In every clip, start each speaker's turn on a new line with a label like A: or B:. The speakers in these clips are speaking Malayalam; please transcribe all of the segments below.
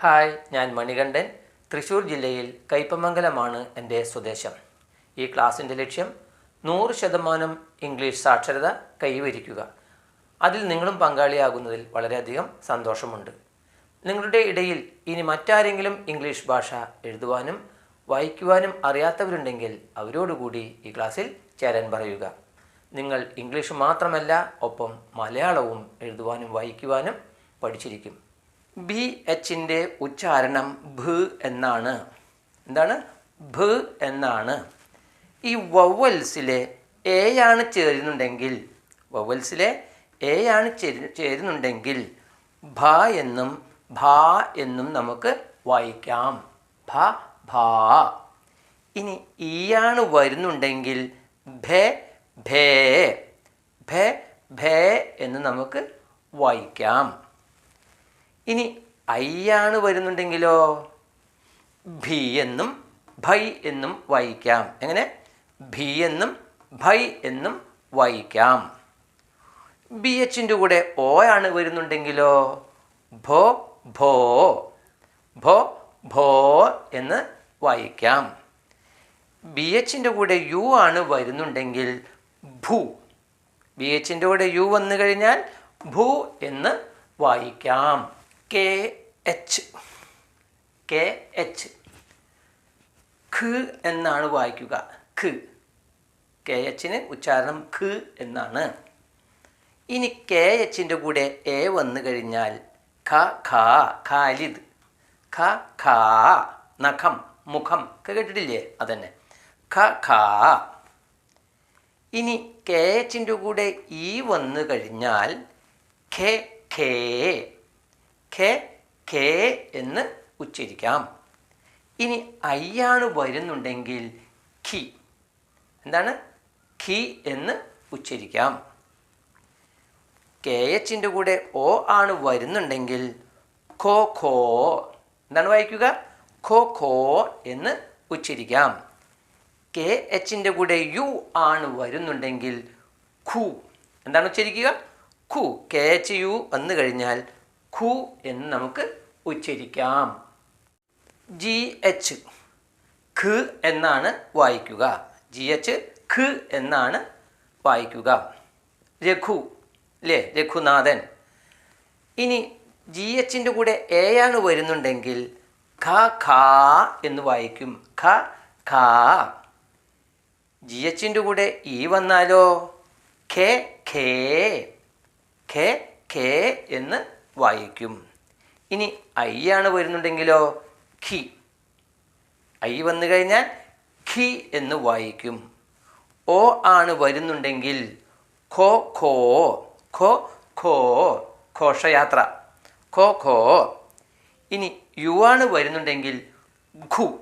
A: ഹായ് ഞാൻ മണികണ്ഠൻ. തൃശ്ശൂർ ജില്ലയിൽ കൈപ്പമംഗലമാണ് എന്റെ സ്വദേശം. ഈ ക്ലാസിന്റെ ലക്ഷ്യം നൂറ് ശതമാനം ഇംഗ്ലീഷ് സാക്ഷരത കൈവരിക്കുക. അതിൽ നിങ്ങളും പങ്കാളിയാകുന്നതിൽ വളരെയധികം സന്തോഷമുണ്ട്. നിങ്ങളുടെ ഇടയിൽ ഇനി മറ്റാരെങ്കിലും ഇംഗ്ലീഷ് ഭാഷ എഴുതുവാനും വായിക്കുവാനും അറിയാത്തവരുണ്ടെങ്കിൽ അവരോടുകൂടി ഈ ക്ലാസ്സിൽ ചേരാൻ പറയുക. നിങ്ങൾ ഇംഗ്ലീഷ് മാത്രമല്ല ഒപ്പം മലയാളവും എഴുതുവാനും വായിക്കുവാനും പഠിച്ചിരിക്കും. ബി എച്ചിന്റെ ഉച്ചാരണം ഭ എന്നാണ്. എന്താണ്? ഭ എന്നാണ്. ഈ വവൽസിലെ എ ആണ് ചേരുന്നുണ്ടെങ്കിൽ വവൽസിലെ എ ആണ് ചേരു- ചേരുന്നുണ്ടെങ്കിൽ ഭ എന്നും ഭ എന്നും നമുക്ക് വായിക്കാം. ഭ ഭ. ഇനി ഈയാണ് വരുന്നുണ്ടെങ്കിൽ ഭ ഭേ. ഭേ ഭേ എന്ന് നമുക്ക് വായിക്കാം. ഇനി ഐയാണ് വരുന്നുണ്ടെങ്കിലോ? ഭി എന്നും ഭൈ എന്നും വായിക്കാം എങ്ങനെ? ഭി എന്നും ഭൈ എന്നും വായിക്കാം ബി എച്ചിന്റെ കൂടെ ഓ ആണ് വരുന്നുണ്ടെങ്കിലോ? ഭോ ഭോ ഭോ ഭോ എന്ന് വായിക്കാം ബി എച്ചിന്റെ കൂടെ യു ആണ് വരുന്നുണ്ടെങ്കിൽ ഭൂ. ബി എച്ചിന്റെ കൂടെ യു വന്നു കഴിഞ്ഞാൽ ഭൂ എന്ന് വായിക്കാം കെ എച്ച് കെ എച്ച് ഖ് എന്നാണ് വായിക്കുക. ഖ്. കെ എച്ചിന് ഉച്ചാരണം ഖ് എന്നാണ്. ഇനി കെ എച്ചിന്റെ കൂടെ എ വന്നു കഴിഞ്ഞാൽ ഖ ഖ ഖാലിദ്. ഖ ഖ നഖം മുഖം. കേട്ടിട്ടില്ലേ? അതന്നെ. ഖ ഖ. ഇനി കെ എച്ചിന്റെ കൂടെ ഈ വന്നു കഴിഞ്ഞാൽ ഖെ ഖേ ഖെ കെ എന്ന് ഉച്ചരിക്കാം. ഇനി ഐയാണ് വരുന്നുണ്ടെങ്കിൽ ഖി. എന്താണ്? ഖി എന്ന് ഉച്ചരിക്കാം. കെ എച്ചിന്റെ കൂടെ ഓ ആണ് വരുന്നുണ്ടെങ്കിൽ ഖോ ഖോ. എന്താണ് വായിക്കുക? ഖോ ഖോ എന്ന് ഉച്ചരിക്കാം. കെ എച്ചിന്റെ കൂടെ യു ആണ് വരുന്നുണ്ടെങ്കിൽ ഖു. എന്താണ് ഉച്ചരിക്കുക? ഖു. കെ എച്ച് യു വന്നു കഴിഞ്ഞാൽ ഖു എന്ന് നമുക്ക് ഉച്ചരിക്കാം. ജി എച്ച് ഖ് എന്നാണ് വായിക്കുക. ജി എച്ച് ഖ് എന്നാണ് വായിക്കുക. രഘു അല്ലേ രഘുനാഥൻ. ഇനി ജി എച്ചിന്റെ കൂടെ എ ആണ് വരുന്നുണ്ടെങ്കിൽ ഖ ഖ എന്ന് വായിക്കും. ഖ ഖ. ജി എച്ചിന്റെ കൂടെ ഇ വന്നാലോ? ഖേ ഖേ. ഖേ ഖേ എന്ന് വായിക്കും. ഇനി ഐ ആണ് വരുന്നുണ്ടെങ്കിലോ? ഖി. ഐ വന്നു കഴിഞ്ഞാൽ ഖി എന്ന് വായിക്കും. ഓ ആണ് വരുന്നുണ്ടെങ്കിൽ ഖോ ഖോ ഖോ ഖോ ഘോഷയാത്ര. ഖോ ഖോ. ഇനി യു ആണ് വരുന്നുണ്ടെങ്കിൽ ഖു.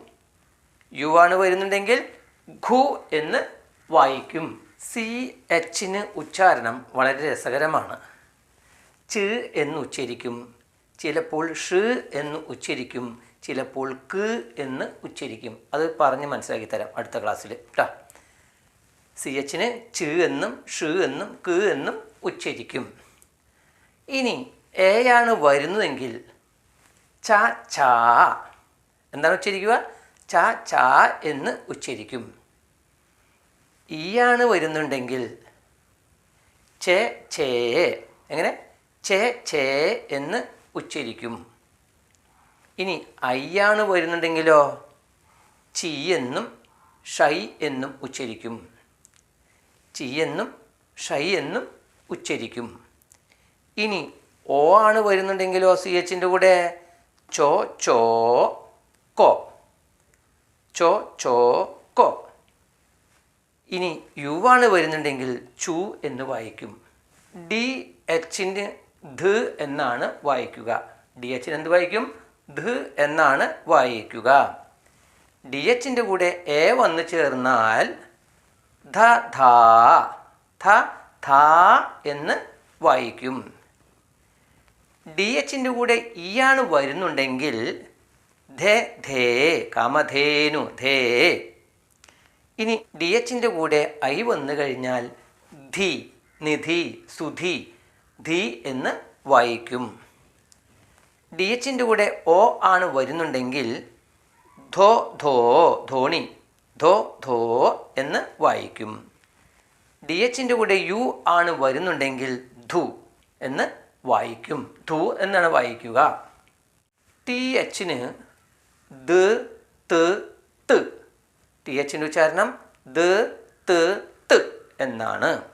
A: യു ആണ് വരുന്നുണ്ടെങ്കിൽ ഖു എന്ന് വായിക്കും. സി എച്ചിന് ഉച്ചാരണം വളരെ രസകരമാണ്. ച് എന്ന് ഉച്ചരിക്കും. ചിലപ്പോൾ ഷ് എന്ന് ഉച്ചരിക്കും. ചിലപ്പോൾ ക് എന്ന് ഉച്ചരിക്കും. അത് പറഞ്ഞ് മനസ്സിലാക്കി തരാം അടുത്ത ക്ലാസ്സിൽ. കേട്ടോ സി എച്ചിന് ച് എന്നും ഷ് എന്നും ക് എന്നും ഉച്ചരിക്കും. ഇനി ആണ് വരുന്നതെങ്കിൽ ച ചാ. എന്താണ് ഉച്ചരിക്കുക? ച ചാ എന്ന് ഉച്ചരിക്കും. ഈ ആണ് വരുന്നുണ്ടെങ്കിൽ ചെ ചേ. എങ്ങനെ? ചേ ചേ എന്ന് ഉച്ചരിക്കും. ഇനി ഐയാണ് വരുന്നുണ്ടെങ്കിലോ? ചി എന്നും ഷൈ എന്നും ഉച്ചരിക്കും. ചി എന്നും ഷൈ എന്നും ഉച്ചരിക്കും. ഇനി ഓ ആണ് വരുന്നുണ്ടെങ്കിലോ സി എച്ചിന്റെ കൂടെ? ചോ ചോ കോ. ചോ ചോ കോ. ഇനി യു ആണ് വരുന്നുണ്ടെങ്കിൽ ചു എന്ന് വായിക്കും. ഡി എച്ചിന് ധ് എന്നാണ് വായിക്കുക. ഡി എച്ചിന് എന്ത് വായിക്കും? ധ് എന്നാണ് വായിക്കുക. ഡി എച്ചിന്റെ കൂടെ എ വന്ന് ചേർന്നാൽ ധ ധാ ധ ധാ എന്ന് വായിക്കും. ഡി എച്ചിന്റെ കൂടെ ഇ ആണ് വരുന്നുണ്ടെങ്കിൽ ധേ ധേ കാമധേനു ധേ. ഇനി ഡി എച്ചിന്റെ കൂടെ ഐ വന്നു കഴിഞ്ഞാൽ ധി നിധി സുധി ധി എന്ന് വായിക്കും. ഡി എച്ചിന്റെ കൂടെ ഓ ആണ് വരുന്നുണ്ടെങ്കിൽ ധോ ധോ ധോണി ധോ ധോ എന്ന് വായിക്കും. ഡി എച്ചിന്റെ കൂടെ യു ആണ് വരുന്നുണ്ടെങ്കിൽ ധു എന്ന് വായിക്കും. ധു എന്നാണ് വായിക്കുക. ടി എച്ചിന് ദ ടി എച്ചിന്റെ ഉച്ചാരണം ദ ത് എന്നാണ്.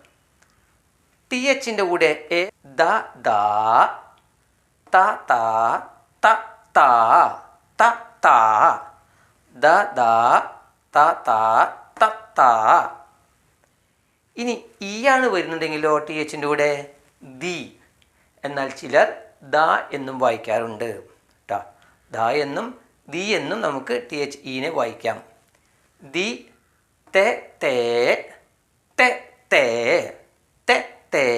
A: ടി എച്ചിന്റെ കൂടെ എ ദ ദ ത ത ത ത ത ത. ദ ദ ത ത ത ത. ഇനി ഈ ആണ് വരുന്നുണ്ടെങ്കിലോ ടി എച്ചിന്റെ കൂടെ? ദി. എന്നാൽ ചിലർ ദ എന്നും വായിക്കാറുണ്ട്. ട്ടാ. ദ എന്നും ദി എന്നും നമുക്ക് ടി എച്ച് ഇനെ വായിക്കാം. ദി തെ തേ തെ തേ തെ തേ.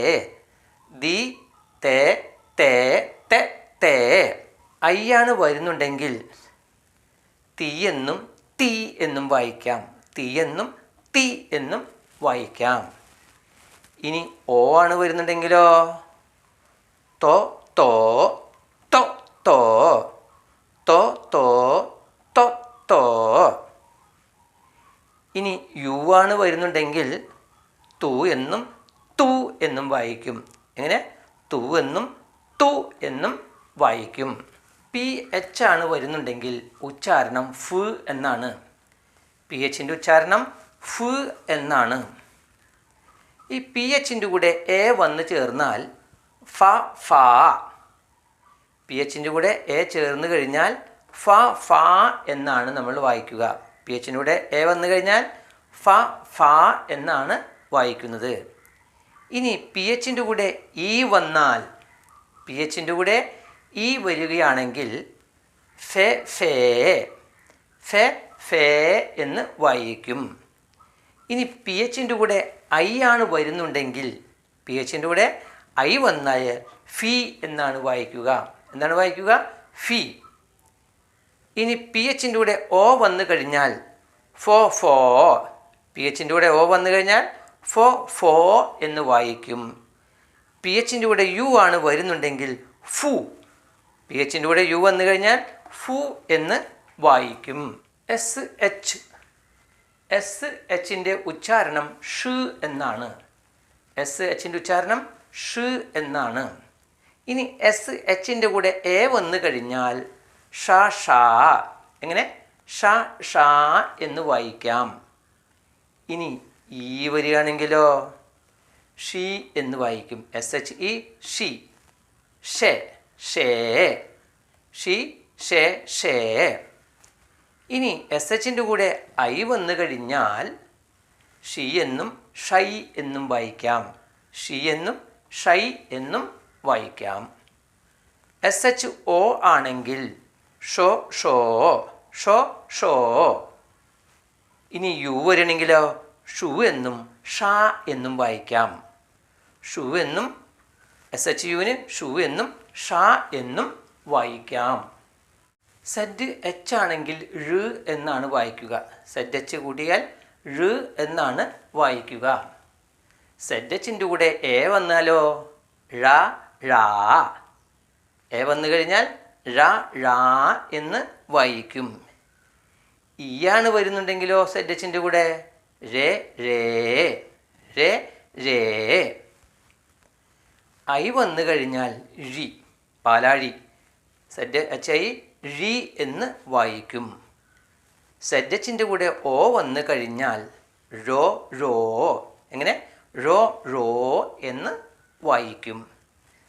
A: ദി തേ തേ തെ തേ. ഐ ആണ് വരുന്നുണ്ടെങ്കിൽ തീ എന്നും തീ എന്നും വായിക്കാം. തീ എന്നും തീ എന്നും വായിക്കാം. ഇനി ഓ ആണ് വരുന്നുണ്ടെങ്കിലോ? തോ തോ തോ തോ. തോ തോ തോ തോ. ഇനി യു ആണ് വരുന്നുണ്ടെങ്കിൽ തു എന്നും തു എന്നും വായിക്കും. എങ്ങനെ? തു എന്നും തു എന്നും വായിക്കും. പി എച്ച് ആണ് വരുന്നുണ്ടെങ്കിൽ ഉച്ചാരണം ഫ് എന്നാണ്. പി എച്ചിന്റെ ഉച്ചാരണം ഫ് എന്നാണ്. ഈ പി എച്ചിന്റെ കൂടെ എ വന്ന് ചേർന്നാൽ ഫ ഫ. പി എച്ചിന്റെ കൂടെ എ ചേർന്ന് കഴിഞ്ഞാൽ ഫ ഫ എന്നാണ് നമ്മൾ വായിക്കുക. പി എച്ചിന്റെ കൂടെ എ വന്നു കഴിഞ്ഞാൽ ഫ ഫ എന്നാണ് വായിക്കുന്നത്. ഇനി പി എച്ചിന്റെ കൂടെ ഇ വന്നാൽ പി എച്ചിന്റെ കൂടെ ഇ വരികയാണെങ്കിൽ ഫെ ഫേ ഫെ ഫേ എന്ന് വായിക്കും. ഇനി പി എച്ചിന്റെ കൂടെ ഐ ആണ് വരുന്നുണ്ടെങ്കിൽ പി എച്ചിന്റെ കൂടെ ഐ വന്നാൽ ഫി എന്നാണ് വായിക്കുക. എന്താണ് വായിക്കുക? ഫി. ഇനി പി എച്ചിന്റെ കൂടെ ഒ വന്നു കഴിഞ്ഞാൽ ഫോ ഫോ. പി എച്ചിന്റെ കൂടെ ഒ വന്നു കഴിഞ്ഞാൽ ഫോ ഫോ എന്ന് വായിക്കും. പി എച്ചിന്റെ കൂടെ യു ആണ് വരുന്നുണ്ടെങ്കിൽ ഫു. പി എച്ചിന്റെ കൂടെ യു വന്നു കഴിഞ്ഞാൽ ഫു എന്ന് വായിക്കും. എസ് എച്ച് എസ് എച്ചിന്റെ ഉച്ചാരണം ഷു എന്നാണ്. എസ് എച്ചിന്റെ ഉച്ചാരണം ഷു എന്നാണ്. ഇനി എസ് എച്ചിന്റെ കൂടെ എ വന്നു കഴിഞ്ഞാൽ ഷ ഷാ. എങ്ങനെ? ഷ ഷാ എന്ന് വായിക്കാം. ഇനി ഈ വരികയാണെങ്കിലോ ഷി എന്ന് വായിക്കും. എസ് എച്ച് ഇ ഷി. ഷേ ഷേ. ഷി ഷേ ഷേ. ഇനി എസ് എച്ചിന്റെ കൂടെ ഐ വന്നു കഴിഞ്ഞാൽ ഷി എന്നും ഷൈ എന്നും വായിക്കാം. ഷി എന്നും ഷൈ എന്നും വായിക്കാം. എസ് എച്ച് ഒ ആണെങ്കിൽ ഷോ ഷോ ഷോ ഷോ. ഇനി യു വരണമെങ്കിലോ ഷു എന്നും ഷാ എന്നും വായിക്കാം. ഷു എന്നും എസ് എച്ച് യുവിന് ഷു എന്നും ഷാ എന്നും വായിക്കാം. സെഡ് എച്ച് ആണെങ്കിൽ ഴ് എന്നാണ് വായിക്കുക. സെഡ് എച്ച് കൂടിയാൽ ഴ് എന്നാണ് വായിക്കുക. സെഡ് എച്ചിന്റെ കൂടെ എ വന്നാലോ? ഴ ഴാ. എ വന്നു കഴിഞ്ഞാൽ ഴ ഴാ എന്ന് വായിക്കും. ഇയാണ് വരുന്നുണ്ടെങ്കിലോ സെഡ് എച്ചിന്റെ കൂടെ? രേ രേ രേ രേ. ഐ വന്നു കഴിഞ്ഞാൽ ഴി പാലാഴി. സെഡ് എച്ച് ഐ ഴി എന്ന് വായിക്കും. സെഡ് എച്ചിന്റെ കൂടെ ഓ വന്നു കഴിഞ്ഞാൽ റോ റോ എങ്ങനെ? റോ റോ എന്ന് വായിക്കും.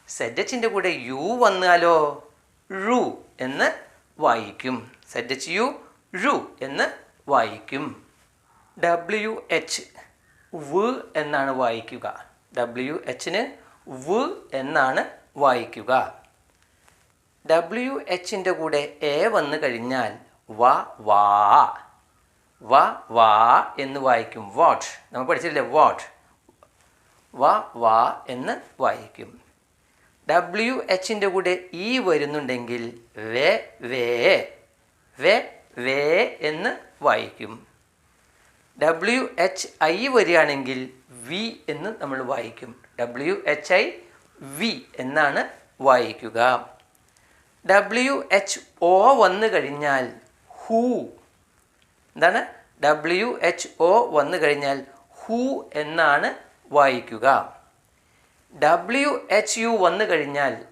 A: സെഡ് എച്ചിന്റെ കൂടെ യു വന്നാലോ ഴു എന്ന് വായിക്കും. സെഡ് എച്ച് യു ഴു എന്ന് വായിക്കും. ഡബ്ല്യു എച്ച് വ് എന്നാണ് വായിക്കുക. ഡബ്ല്യു എച്ചിന് വ് എന്നാണ് വായിക്കുക. ഡബ്ല്യു എച്ചിന്റെ കൂടെ എ വന്നു കഴിഞ്ഞാൽ വ വാ. വ വാ എന്ന് വായിക്കും. വാട്ട് നമ്മൾ പഠിച്ചില്ലേ വാട്ട് വ വാ എന്ന് വായിക്കും. ഡബ്ല്യു എച്ചിന്റെ കൂടെ ഇ വരുന്നുണ്ടെങ്കിൽ വേ വേ. വേ വേ എന്ന് വായിക്കും. ഡബ്ല്യു എച്ച് ഐ വരികയാണെങ്കിൽ വി എന്ന് നമ്മൾ വായിക്കും. ഡബ്ല്യു എച്ച് ഐ വി എന്നാണ് വായിക്കുക. ഡബ്ല്യു എച്ച് ഒ വന്നു കഴിഞ്ഞാൽ ഹൂ എന്താണ്? ഡബ്ല്യു എച്ച് ഒ വന്നു കഴിഞ്ഞാൽ ഹൂ എന്നാണ് വായിക്കുക. ഡബ്ല്യു എച്ച് യു വന്നു കഴിഞ്ഞാൽ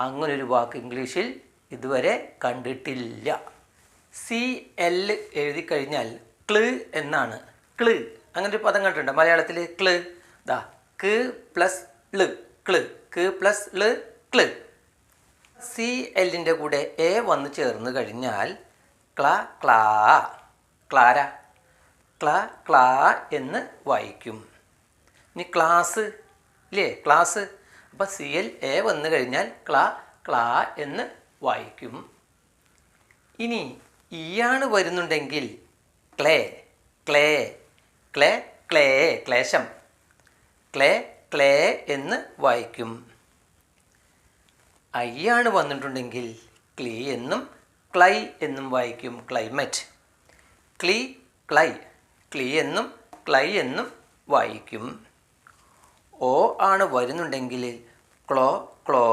A: അങ്ങനൊരു വാക്ക് ഇംഗ്ലീഷിൽ ഇതുവരെ കണ്ടിട്ടില്ല. സി എൽ എഴുതി കഴിഞ്ഞാൽ ക്ല് എന്നാണ്. ക്ല് അങ്ങനെ ഒരു പദം കണ്ടിട്ടുണ്ട്? മലയാളത്തിൽ ക്ല് ദാ ക് പ്ലസ് ൾ. ക്ല് ക് പ്ലസ് ൾ ക്ല് സി എല്ലിന്റെ കൂടെ എ വന്ന് ചേർന്ന് കഴിഞ്ഞാൽ ക്ല ക്ലാ ക്ലാര? ക്ല ക്ലാ എന്ന് വായിക്കും. ഇനി ക്ലാസ് ഇല്ലേ? ക്ലാസ്. അപ്പോൾ സി എൽ എ വന്നു കഴിഞ്ഞാൽ ക്ലാ ക്ലാ എന്ന് വായിക്കും. ഇനി ഇയാണ് വരുന്നുണ്ടെങ്കിൽ ക്ലേ ക്ലേ ക്ലേ ക്ലേ ക്ലേശം. ക്ലേ ക്ലേ എന്ന് വായിക്കും. ഐയാണ് വന്നിട്ടുണ്ടെങ്കിൽ ക്ലീ എന്നും ക്ലൈ എന്നും വായിക്കും ക്ലൈമറ്റ്. ക്ലീ ക്ലൈ ക്ലീ എന്നും ക്ലൈ എന്നും വായിക്കും. ഓ ആണ് വരുന്നുണ്ടെങ്കിൽ ക്ലോ ക്ലോ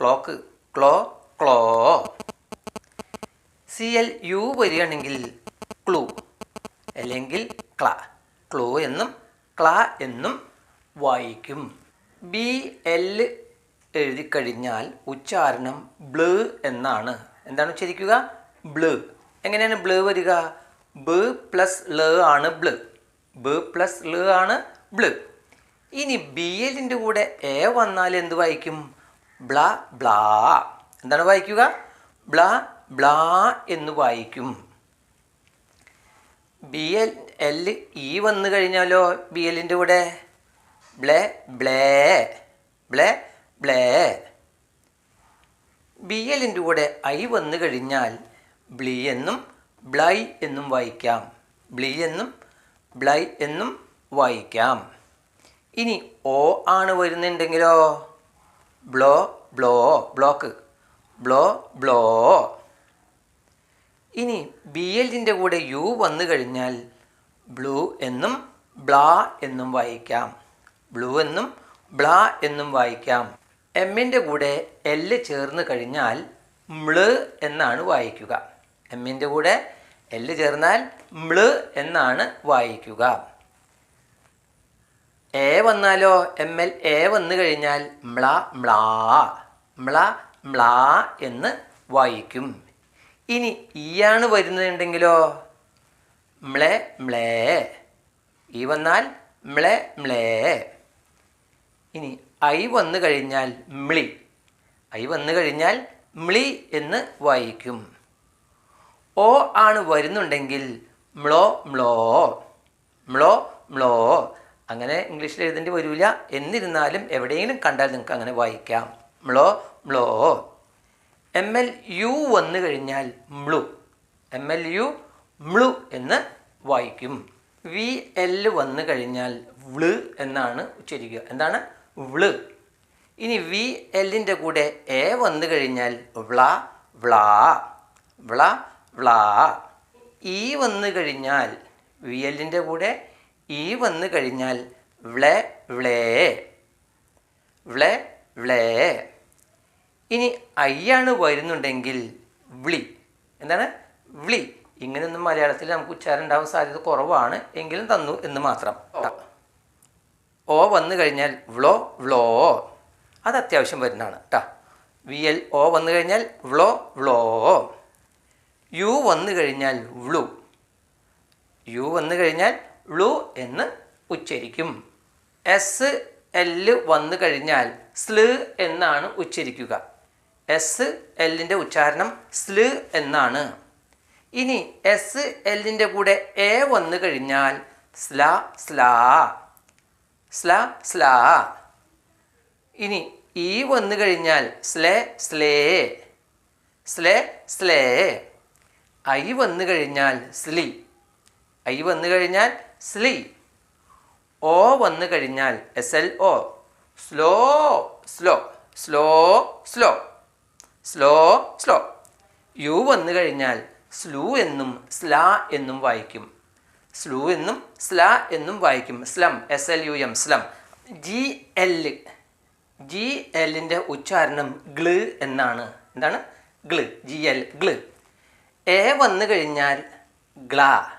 A: ക്ലോക്ക് ക്ലോ ക്ലോ. സി എൽ യു വരികയാണെങ്കിൽ ക്ലൂ. അല്ലെങ്കിൽ ക്ല. ക്ലൂ എന്നും ക്ല എന്നും വായിക്കും. ബി എൽ എഴുതിക്കഴിഞ്ഞാൽ ഉച്ചാരണം ബ്ലൂ എന്നാണ്. എന്താണ് ഉച്ചരിക്കുക? ബ്ലൂ. എങ്ങനെയാണ് ബ്ലൂ വരിക? ബ് പ്ലസ് ൽ ആണ് ബ്ലൂ. ബ് പ്ലസ് ൽ ആണ് ബ്ലൂ. ഇനി ബി എല്ലിന്റെ കൂടെ എ വന്നാൽ എന്ത് വായിക്കും? ബ്ല ബ്ലാ. എന്താണ് വായിക്കുക? ബ്ല ബ്ലാ എന്ന് വായിക്കും. ബി എൽ എൽ ഇ വന്നു കഴിഞ്ഞാലോ ബി എല്ലിന്റെ കൂടെ? ബ്ലേ ബ്ലേ ബ്ലേ ബ്ലേ. ബി എല്ലിന്റെ കൂടെ ഐ വന്നു കഴിഞ്ഞാൽ ബ്ലി എന്നും ബ്ലൈ എന്നും വായിക്കാം. ബ്ലി എന്നും ബ്ലൈ എന്നും വായിക്കാം. ഇനി ഓ ആണ് വരുന്നുണ്ടെങ്കിലോ? ബ്ലോ ബ്ലോ ബ്ലോക്ക്. ബ്ലോ ബ്ലോ. ഇനി ബി എല്ലിന്റെ കൂടെ യു വന്നു കഴിഞ്ഞാൽ ബ്ലൂ എന്നും ബ്ലാ എന്നും വായിക്കാം. ബ്ലൂ എന്നും ബ്ലാ എന്നും വായിക്കാം. എമ്മിന്റെ കൂടെ എല്ല് ചേർന്ന് കഴിഞ്ഞാൽ മ്ള് എന്നാണ് വായിക്കുക. എമ്മിന്റെ കൂടെ എല്ല് ചേർന്നാൽ മ്ള് എന്നാണ് വായിക്കുക. എ വന്നാലോ? എം എൽ എ വന്നു കഴിഞ്ഞാൽ മ്ള മ്ളാ മ്ള മ്ളാ എന്ന് വായിക്കും. ഇനി ഈയാണ് വരുന്നുണ്ടെങ്കിലോ മ്ളെ മ്ളേ. ഈ വന്നാൽ മ്ളെ മ്ളേ. ഇനി ഐ വന്നു കഴിഞ്ഞാൽ മ്ളി. ഐ വന്നു കഴിഞ്ഞാൽ മ്ളി എന്ന് വായിക്കും. ഓ ആണ് വരുന്നുണ്ടെങ്കിൽ മ്ളോ മ്ളോ. മ്ളോ മ്ളോ. അങ്ങനെ ഇംഗ്ലീഷിൽ എഴുതേണ്ടി വരില്ല എന്നിരുന്നാലും എവിടെയെങ്കിലും കണ്ടാൽ നിങ്ങൾക്ക് അങ്ങനെ വായിക്കാം. മ്ളോ മ്ളോ. എം എൽ യു വന്നു കഴിഞ്ഞാൽ മ്ളു. എം എൽ യു മ്ളു എന്ന് വായിക്കും. വി എൽ വന്നു കഴിഞ്ഞാൽ വ്ള് എന്നാണ് ഉച്ചരിക്കുക. എന്താണ്? വ്ള്. ഇനി വി എല്ലിന്റെ കൂടെ എ വന്നു കഴിഞ്ഞാൽ വ്ള വ്ളാ വ്ള വ്ളാ. ഈ വന്നു കഴിഞ്ഞാൽ വി എല്ലിന്റെ കൂടെ ഇ വന്നു കഴിഞ്ഞാൽ വ്ളെ വ്ളേ. വ്ളെ വ്ളേ. ഇനി ഐയാണ് വരുന്നുണ്ടെങ്കിൽ വിളി. എന്താണ്? വിളി. ഇങ്ങനെയൊന്നും മലയാളത്തിൽ നമുക്ക് ഉച്ചാരം ഉണ്ടാവാൻ സാധ്യത കുറവാണ്. എങ്കിലും തന്നു എന്ന് മാത്രം. ഓ. വന്നു കഴിഞ്ഞാൽ വ്ളോ വ്ളോ. അത് അത്യാവശ്യം വരുന്നതാണ്. കേട്ടോ വി എൽ ഒ വന്നു കഴിഞ്ഞാൽ വ്ളോ വ്ളോ. യു വന്നു കഴിഞ്ഞാൽ വ്ളു. യു വന്നു കഴിഞ്ഞാൽ വ്ളു എന്ന് ഉച്ചരിക്കും. എസ് എൽ വന്നു കഴിഞ്ഞാൽ സ്ല് എന്നാണ് ഉച്ചരിക്കുക. എസ് എല്ലിന്റെ ഉച്ചാരണം സ്ല് എന്നാണ്. ഇനി എസ് എല്ലിന്റെ കൂടെ എ വന്നു കഴിഞ്ഞാൽ സ്ല സ്ലാ സ്ല സ്ലാ. ഇനി ഈ വന്നു കഴിഞ്ഞാൽ സ്ലേ സ്ലേ സ്ലേ സ്ലേ. ഐ വന്നു കഴിഞ്ഞാൽ സ്ലി. ഐ വന്നു കഴിഞ്ഞാൽ സ്ലി. ഓ വന്നു കഴിഞ്ഞാൽ എസ് എൽ ഒ സ്ലോ സ്ലോ സ്ലോ സ്ലോ സ്ലോ സ്ലോ. യു വന്നു കഴിഞ്ഞാൽ സ്ലൂ എന്നും സ്ലാ എന്നും വായിക്കും. സ്ലൂ എന്നും സ്ലാ എന്നും വായിക്കും. Slum S L U M slum. G L G എല്ലിന്റെ ഉച്ചാരണം ഗ്ല് എന്നാണ്. എന്താണ്? ഗ്ല് ജി എൽ ഗ്ല് എ വന്നു കഴിഞ്ഞാൽ ഗ്ലാ.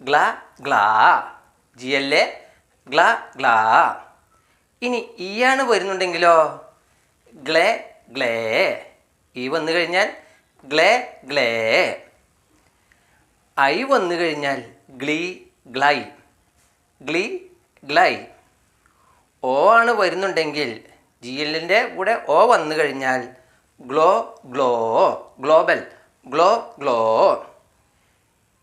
A: ഗ്ല ഗ്ലാ. ജി എൽ എ ഗ്ലാ ഗ്ലാ. ഇനി ഈ ആണ് വരുന്നുണ്ടെങ്കിലോ? Gle gle. ഈ വന്നു കഴിഞ്ഞാൽ ഗ്ലേ ഗ്ലേ. ഐ വന്നു കഴിഞ്ഞാൽ ഗ്ലീ ഗ്ലൈ. ഗ്ലീ ഗ്ലൈ. ഓ ആണ് വരുന്നുണ്ടെങ്കിൽ ജി എല്ലിന്റെ കൂടെ ഓ വന്നു കഴിഞ്ഞാൽ ഗ്ലോ ഗ്ലോ ഗ്ലോബൽ. ഗ്ലോ ഗ്ലോ.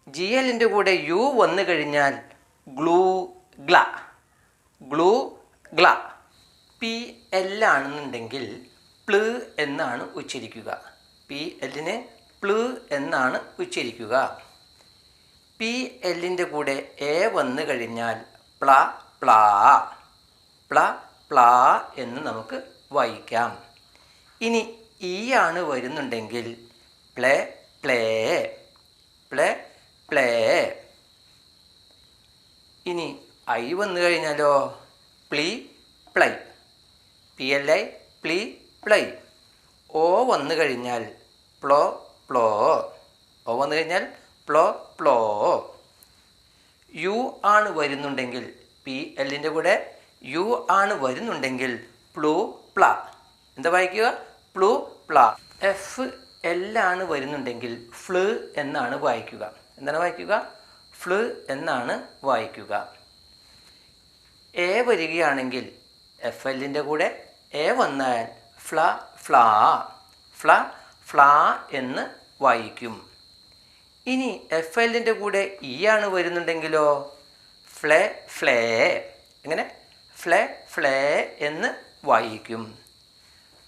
A: ജി എല്ലിന്റെ കൂടെ യു വന്നു കഴിഞ്ഞാൽ ഗ്ലൂ ഗ്ല. ഗ്ലൂ ഗ്ല. പി എല്ലാണെന്നുണ്ടെങ്കിൽ പ്ല് എന്നാണ് ഉച്ചരിക്കുക. പി എല്ലിന് പ്ലു എന്നാണ് ഉച്ചരിക്കുക. പി എല്ലിന്റെ കൂടെ എ വന്നു കഴിഞ്ഞാൽ പ്ല പ്ലാ. പ്ല പ്ലാ എന്ന് നമുക്ക് വായിക്കാം. ഇനി ഈ ആണ് വരുന്നുണ്ടെങ്കിൽ പ്ലേ പ്ലേ. പ്ലേ പ്ലേ. ഇനി ഐ വന്നു കഴിഞ്ഞാലോ? പ്ലീ പ്ലൈ. പി എൽ ഐ പ്ലീ പ്ലൈ. ഓ വന്നു കഴിഞ്ഞാൽ പ്ലോ പ്ലോ. ഓ വന്നു കഴിഞ്ഞാൽ പ്ലോ പ്ലോ. യു ആണ് വരുന്നുണ്ടെങ്കിൽ പി എല്ലിന്റെ കൂടെ യു ആണ് വരുന്നുണ്ടെങ്കിൽ പ്ലൂ പ്ല. എന്താ വായിക്കുക? പ്ലൂ പ്ല. എഫ് എല്ലാണ് വരുന്നുണ്ടെങ്കിൽ ഫ്ലു എന്നാണ് വായിക്കുക. എന്താണ് വായിക്കുക? ഫ്ലു എന്നാണ് വായിക്കുക. എ വരികയാണെങ്കിൽ എഫ് എല്ലിന്റെ കൂടെ എ വന്നാൽ ഫ്ല ഫ്ലാ ഫ്ല ഫ്ലാ എന്ന് വായിക്കും. ഇനി എഫ് എല്ലിന്റെ കൂടെ ഇ ആണ് വരുന്നുണ്ടെങ്കിലോ? ഫ്ലേ ഫ്ലേ എങ്ങനെ? ഫ്ലേ ഫ്ലേ എന്ന് വായിക്കും.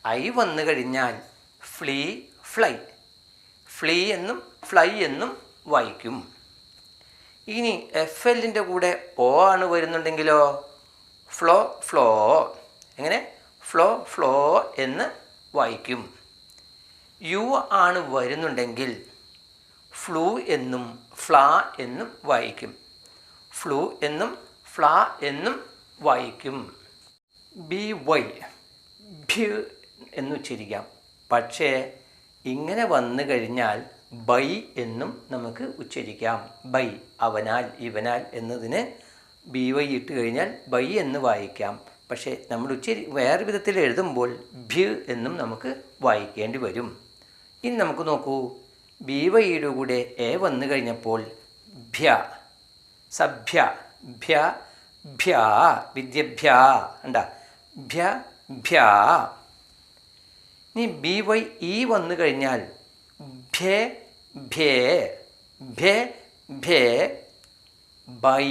A: ഐ വന്നു കഴിഞ്ഞാൽ ഫ്ലീ ഫ്ലൈ. ഫ്ലീ എന്നും ഫ്ലൈ എന്നും വായിക്കും. ഇനി എഫ് എല്ലിന്റെ കൂടെ ഓ ആണ് വരുന്നുണ്ടെങ്കിലോ? ഫ്ലോ ഫ്ലോ എങ്ങനെ? ഫ്ലോ ഫ്ലോ എന്ന് വായിക്കും. യു ആണ് വരുന്നുണ്ടെങ്കിൽ ഫ്ലൂ എന്നും ഫ്ലാ എന്നും വായിക്കും. ഫ്ലൂ എന്നും ഫ്ലാ എന്നും വായിക്കും. ബി വൈ ഭ്യു എന്ന് ഉച്ചരിക്കാം. പക്ഷേ ഇങ്ങനെ വന്നു കഴിഞ്ഞാൽ ബൈ എന്നും നമുക്ക് ഉച്ചരിക്കാം. ബൈ അവനാൽ ഇവനാൽ എന്നതിന് ബി വൈ ഇട്ട് കഴിഞ്ഞാൽ ബൈ എന്ന് വായിക്കാം. പക്ഷേ നമ്മൾ ഉച്ചരി വേറെ വിധത്തിൽ എഴുതുമ്പോൾ ഭ്യു എന്നും നമുക്ക് വായിക്കേണ്ടി വരും. ഇനി നമുക്ക് നോക്കൂ. ബി വൈയുടെ കൂടെ എ വന്നു കഴിഞ്ഞപ്പോൾ ഭ്യ സഭ്യ ഭ്യ ഭ്യ വിദ്യഭ്യ അണ്ട ഭ്യ ഭ്യ. ഇനി ബി വൈ ഇ വന്നു കഴിഞ്ഞാൽ ഭേ ഭേ ഭേ ഭ്യേ ബൈ.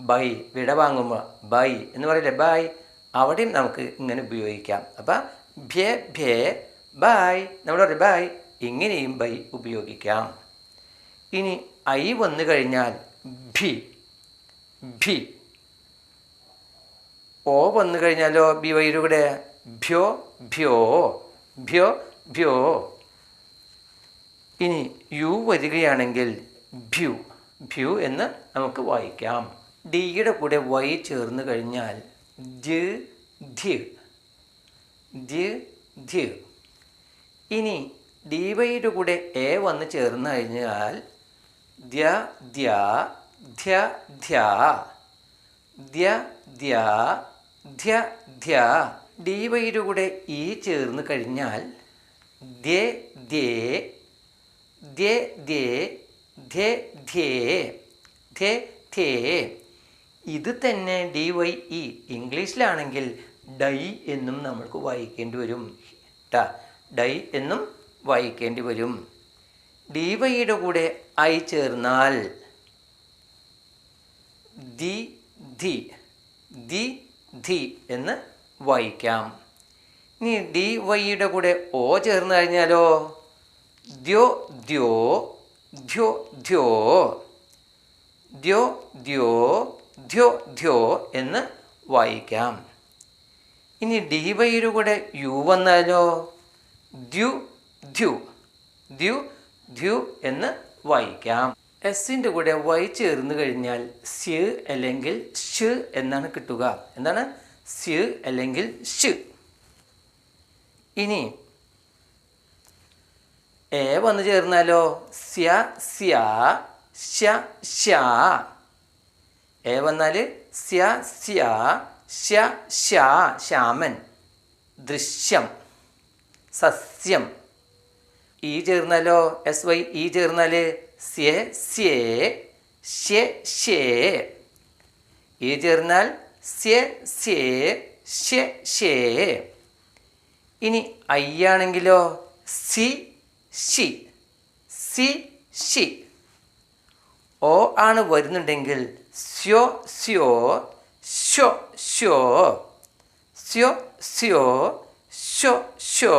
A: ബൈ വിട വാങ്ങുമ്പോൾ ബൈ എന്ന് പറയില്ലേ? ബൈ. അവിടെയും നമുക്ക് ഇങ്ങനെ ഉപയോഗിക്കാം. അപ്പം ഭ്യേ ഭ്യേ ബൈ. നമ്മൾ പറയും ബൈ. ഇങ്ങനെയും ബൈ ഉപയോഗിക്കാം. ഇനി ഐ വന്നു കഴിഞ്ഞാൽ ഭി ഭി. ഓ വന്നു കഴിഞ്ഞാലോ? ബി വൈയുടെ കൂടെ? ഭ്യോ ഭ്യോ ഭ്യോ ഭ്യോ. ഇനി യു വരികയാണെങ്കിൽ ഭ്യു ഭ്യു എന്ന് നമുക്ക് വായിക്കാം. ഡിയുടെ കൂടെ വൈ ചേർന്ന് കഴിഞ്ഞാൽ ജ് ധ്യ്. ധ്യ് ധ്യ്. ഇനി ഡി വൈയുടെ കൂടെ എ വന്ന് ചേർന്ന് കഴിഞ്ഞാൽ ധ്യ ധ്യ ദ്യ ദ്യ ധ്യ ധ്യ ഡി വൈയുടെ കൂടെ ഇ ചേർന്ന് കഴിഞ്ഞാൽ ദ്യേ ദ്യേ ദ്യേ ദ്യേ ധ്യേ ധ്യേ. ധ്യേ ധ്യേ. ഇത് തന്നെ ഡി വൈ ഇ ഇംഗ്ലീഷിലാണെങ്കിൽ ഡൈ എന്നും നമ്മൾക്ക് വായിക്കേണ്ടി വരും. ട്ടാ ഡൈ എന്നും വായിക്കേണ്ടി വരും. ഡി വൈയുടെ കൂടെ ഐ ചേർന്നാൽ ദി ധി ദി ധി എന്ന് വായിക്കാം. ഇനി ഡി വൈയുടെ കൂടെ ഓ ചേർന്ന് കഴിഞ്ഞാലോ? ദ്യോ ദ്യോ ധ്യോ ധ്യോ ദ്യോ ദ്യോ ധ്യോ ധ്യോ എന്ന് വായിക്കാം. ഇനി ഡി വൈയുടെ കൂടെ യു വന്നാലോ? ദ്യു ദ്യു ദ്യു ദ്യു എന്ന് വായിക്കാം. എസിന്റെ കൂടെ വൈ ചേർന്ന് കഴിഞ്ഞാൽ സ്യ അല്ലെങ്കിൽ ഷ് എന്നാണ് കിട്ടുക. എന്താണ്? സ്യ അല്ലെങ്കിൽ ഷ് ഇനി എ വന്നു ചേർന്നാലോ? സ്യ സ്യ ശ ശ എ വന്നാൽ സ്യ സ്യ ശ്യ ശ്യാ ശ്യാമൻ ദൃശ്യം സസ്യം. ഈ ചേർന്നാലോ? എസ് വൈ ഈ ചേർന്നാൽ സ്യേ സ്യേ ശ്യേ ഷ്യേ ഈ ചേർന്നാൽ സ്യേ സ്യേ ശ്യേ ഷ്യേ ഇനി ഐ ആണെങ്കിലോ സി ഷി സി ഷി ഓ ആണ് വരുന്നുണ്ടെങ്കിൽ സ്യോ സ്യോ ഷോ ഷോ സ്യോ സ്യോ ഷോ ഷോ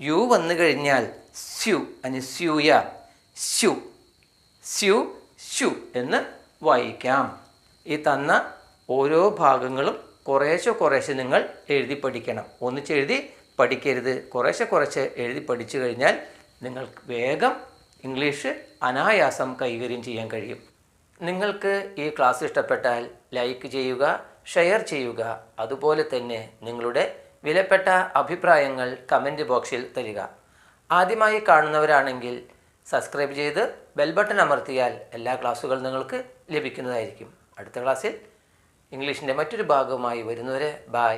A: യു വന്നു കഴിഞ്ഞാൽ സ്യു അനി സ്യൂയ. സ്യു. സ്യു ഷു എന്ന് വായിക്കാം. ഈ തന്ന ഓരോ ഭാഗങ്ങളും കുറേശ്ശെ കുറേശ്ശെ നിങ്ങൾ എഴുതി പഠിക്കണം. ഒന്നിച്ചെഴുതി പഠിക്കരുത്. കുറേശ്ശെ കുറച്ച് എഴുതി പഠിച്ചു കഴിഞ്ഞാൽ നിങ്ങൾക്ക് വേഗം ഇംഗ്ലീഷ് അനായാസം കൈകാര്യം ചെയ്യാൻ കഴിയും. നിങ്ങൾക്ക് ഈ ക്ലാസ് ഇഷ്ടപ്പെട്ടാൽ ലൈക്ക് ചെയ്യുക ഷെയർ ചെയ്യുക. അതുപോലെ തന്നെ നിങ്ങളുടെ വിലപ്പെട്ട അഭിപ്രായങ്ങൾ കമന്റ് ബോക്സിൽ തരിക. ആദ്യമായി കാണുന്നവരാണെങ്കിൽ സബ്സ്ക്രൈബ് ചെയ്ത് ബെൽ ബട്ടൺ അമർത്തിയാൽ എല്ലാ ക്ലാസ്സുകളും നിങ്ങൾക്ക് ലഭിക്കുന്നതായിരിക്കും. അടുത്ത ക്ലാസ്സിൽ ഇംഗ്ലീഷിന്റെ മറ്റൊരു ഭാഗവുമായി വരുന്നവരെ ബായ്